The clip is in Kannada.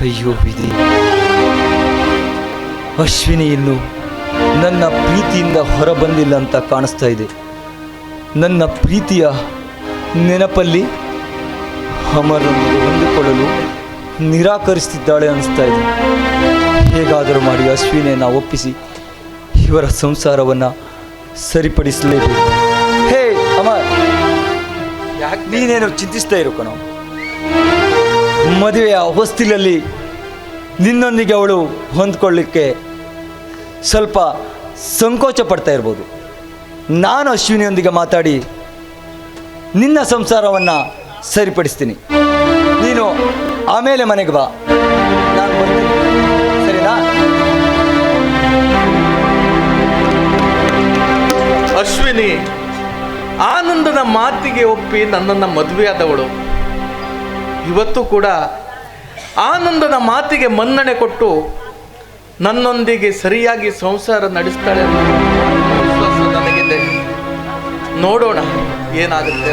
ಅಯ್ಯೋ ವಿಧಿ. ಅಶ್ವಿನಿ ಇನ್ನು ನನ್ನ ಪ್ರೀತಿಯಿಂದ ಹೊರಬಂದಿಲ್ಲ ಅಂತ ಕಾಣಿಸ್ತಾ ಇದೆ. ನನ್ನ ಪ್ರೀತಿಯ ನೆನಪಲ್ಲಿ ಅಮರನೊಂದಿಗೆ ಹೊಂದಿಕೊಳ್ಳಲು ನಿರಾಕರಿಸ್ತಿದ್ದಾಳೆ ಅನಿಸ್ತಾ ಇದೆ. ಹೇಗಾದರೂ ಮಾಡಿ ಅಶ್ವಿನಿಯನ್ನು ಒಪ್ಪಿಸಿ ಇವರ ಸಂಸಾರವನ್ನು ಸರಿಪಡಿಸಲೇಬೇಕು. ಹೇ ಅಮರ್ ಯಾಕೆ? ನೀನೇನು ಚಿಂತಿಸ್ತಾ ಇರೋಕೋ ಕಣೋ? ಮದುವೆಯ ಹೊಸ್ತಿಲಲ್ಲಿ ನಿನ್ನೊಂದಿಗೆ ಅವಳು ಹೊಂದ್ಕೊಳ್ಳಿಕ್ಕೆ ಸ್ವಲ್ಪ ಸಂಕೋಚ ಪಡ್ತಾ ಇರ್ಬೋದು. ನಾನು ಅಶ್ವಿನಿಯೊಂದಿಗೆ ಮಾತಾಡಿ ನಿನ್ನ ಸಂಸಾರವನ್ನು ಸರಿಪಡಿಸ್ತೀನಿ. ನೀನು ಆಮೇಲೆ ಮನೆಗೆ ಬಾ. ನಾನು ಬರ್ತೀನಿ. ಅಶ್ವಿನಿ, ಆನಂದನ ಮಾತಿಗೆ ಒಪ್ಪಿ ನನ್ನನ್ನು ಮದುವೆಯಾದವಳು. ಇವತ್ತು ಕೂಡ ಆನಂದನ ಮಾತಿಗೆ ಮನ್ನಣೆ ಕೊಟ್ಟು ನನ್ನೊಂದಿಗೆ ಸರಿಯಾಗಿ ಸಂಸಾರ ನಡೆಸ್ತಾಳೆ ನನಗಿದೆ ನೋಡೋಣ ಏನಾಗುತ್ತೆ.